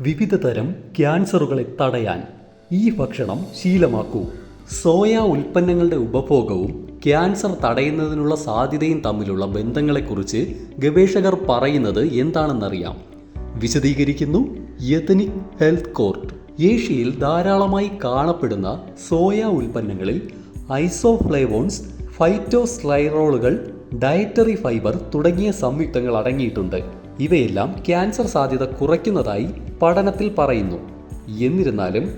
വിവിധ തരം ക്യാൻസറുകളെ തടയാൻ ഈ ഭക്ഷണം ശീലമാക്കൂ. സോയ ഉൽപ്പന്നങ്ങളുടെ ഉപഭോഗവും ക്യാൻസർ തടയുന്നതിനുള്ള സാധ്യതയും തമ്മിലുള്ള ബന്ധങ്ങളെക്കുറിച്ച് ഗവേഷകർ പറയുന്നത് എന്താണെന്നറിയാം. വിശദീകരിക്കുന്നു യതനിക് ഹെൽത്ത് കോർട്ട്. ഏഷ്യയിൽ ധാരാളമായി കാണപ്പെടുന്ന സോയ ഉൽപ്പന്നങ്ങളിൽ ഐസോഫ്ലേവോൺസ് ഫൈറ്റോസ്ലൈറോളുകൾ ഡയറ്ററി ഫൈബർ തുടങ്ങിയ സംയുക്തങ്ങൾ അടങ്ങിയിട്ടുണ്ട്. ഇവയെല്ലാം ക്യാൻസർ സാധ്യത കുറയ്ക്കുന്നതായി പഠനത്തിൽ പറയുന്നു. എന്നിരുന്നാലും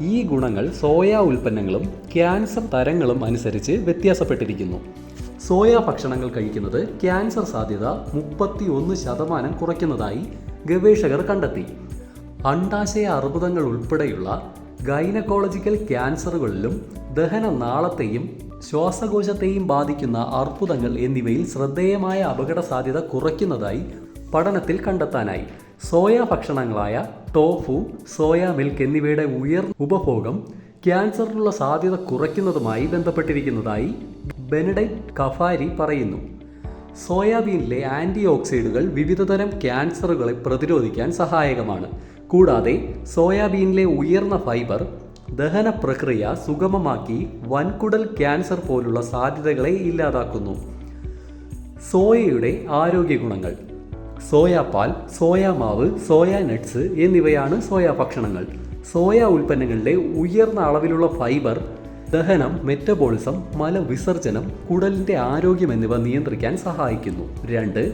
ഈ ഗുണങ്ങൾ സോയ ഉൽപ്പന്നങ്ങളും ക്യാൻസർ തരങ്ങളും അനുസരിച്ച് വ്യത്യാസപ്പെട്ടിരിക്കുന്നു. സോയ ഭക്ഷണങ്ങൾ കഴിക്കുന്നത് ക്യാൻസർ സാധ്യത മുപ്പത്തി ഒന്ന് ശതമാനം കുറയ്ക്കുന്നതായി ഗവേഷകർ കണ്ടെത്തി. അണ്ടാശയ അർബുദങ്ങൾ ഉൾപ്പെടെയുള്ള ഗൈനക്കോളജിക്കൽ ക്യാൻസറുകളിലും ദഹന നാളത്തെയും ശ്വാസകോശത്തെയും ബാധിക്കുന്ന അർബുദങ്ങൾ എന്നിവയിൽ ശ്രദ്ധേയമായ അപകട സാധ്യത കുറയ്ക്കുന്നതായി പഠനത്തിൽ കണ്ടെത്താനായി. സോയ ഭക്ഷണങ്ങളായ ടോഫു സോയ മിൽക്ക് എന്നിവയുടെ ഉയർന്ന ഉപഭോഗം ക്യാൻസറിനുള്ള സാധ്യത കുറയ്ക്കുന്നതുമായി ബന്ധപ്പെട്ടിരിക്കുന്നതായി ബെനഡൈറ്റ് കഫാരി പറയുന്നു. സോയാബീനിലെ ആന്റി ഓക്സൈഡുകൾ വിവിധതരം ക്യാൻസറുകളെ പ്രതിരോധിക്കാൻ സഹായകമാണ്. കൂടാതെ സോയാബീനിലെ ഉയർന്ന ഫൈബർ ദഹന പ്രക്രിയ സുഗമമാക്കി വൻകുടൽ ക്യാൻസർ പോലുള്ള സാധ്യതകളെ ഇല്ലാതാക്കുന്നു. സോയയുടെ ആരോഗ്യ ഗുണങ്ങൾ സോയ പാൽ സോയാ മാവ് സോയ നട്ട്സ് എന്നിവയാണ് സോയാ ഭക്ഷണങ്ങൾ. സോയാ ഉൽപ്പന്നങ്ങളിലെ ഉയർന്ന അളവിലുള്ള ഫൈബർ ദഹനം മെറ്റബോളിസം മലവിസർജനം കുടലിന്റെ ആരോഗ്യം എന്നിവ നിയന്ത്രിക്കാൻ സഹായിക്കുന്നു. രണ്ട്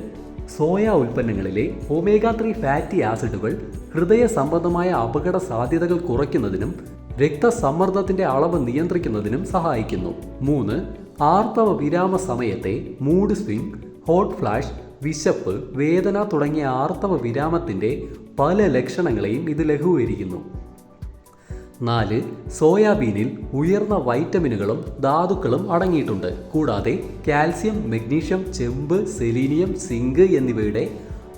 സോയാ ഉൽപ്പന്നങ്ങളിലെ ഒമേഗ ത്രീ ഫാറ്റി ആസിഡുകൾ ഹൃദയ സംബന്ധമായ അപകട സാധ്യതകൾ കുറയ്ക്കുന്നതിനും രക്തസമ്മർദ്ദത്തിന്റെ അളവ് നിയന്ത്രിക്കുന്നതിനും സഹായിക്കുന്നു. മൂന്ന് ആർത്തവ വിരാമ സമയത്തെ മൂഡ് സ്വിംഗ് ഹോട്ട് ഫ്ലാഷ് വിശപ്പ് വേദന തുടങ്ങിയ ആർത്തവ വിരാമത്തിന്റെ പല ലക്ഷണങ്ങളെയും ഇത് ലഘൂകരിക്കുന്നു. നാല് സോയാബീനിൽ ഉയർന്ന വൈറ്റമിനുകളും ധാതുക്കളും അടങ്ങിയിട്ടുണ്ട്. കൂടാതെ കാൽസ്യം മഗ്നീഷ്യം ചെമ്പ് സെലീനിയം സിങ്ക് എന്നിവയുടെ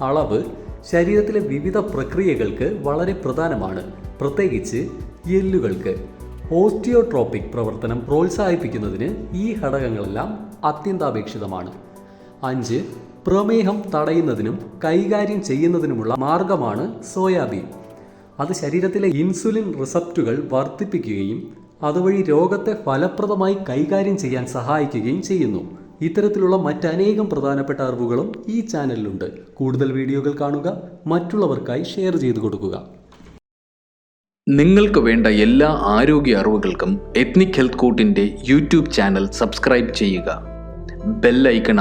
അളവ് ശരീരത്തിലെ വിവിധ പ്രക്രിയകൾക്ക് വളരെ പ്രധാനമാണ്. പ്രത്യേകിച്ച് എല്ലുകൾക്ക്. ഓസ്റ്റിയോട്രോപ്പിക് പ്രവർത്തനം പ്രോത്സാഹിപ്പിക്കുന്നതിന് ഈ ഘടകങ്ങളെല്ലാം അത്യന്താപേക്ഷിതമാണ്. അഞ്ച് പ്രമേഹം തടയുന്നതിനും കൈകാര്യം ചെയ്യുന്നതിനുമുള്ള മാർഗമാണ് സോയാബീൻ. അത് ശരീരത്തിലെ ഇൻസുലിൻ റിസപ്റ്റുകൾ വർദ്ധിപ്പിക്കുകയും അതുവഴി രോഗത്തെ ഫലപ്രദമായി കൈകാര്യം ചെയ്യാൻ സഹായിക്കുകയും ചെയ്യുന്നു. ഇത്തരത്തിലുള്ള മറ്റനേകം പ്രധാനപ്പെട്ട അറിവുകളും ഈ ചാനലിലുണ്ട്. കൂടുതൽ വീഡിയോകൾ കാണുക മറ്റുള്ളവർക്കായി ഷെയർ ചെയ്തു കൊടുക്കുക. നിങ്ങൾക്ക് വേണ്ട എല്ലാ ആരോഗ്യ അറിവുകൾക്കും എത്നിക് ഹെൽത്ത് കോട്ടിന്റെ യൂട്യൂബ് ചാനൽ സബ്സ്ക്രൈബ് ചെയ്യുക. ബെല്ലൈക്കൺ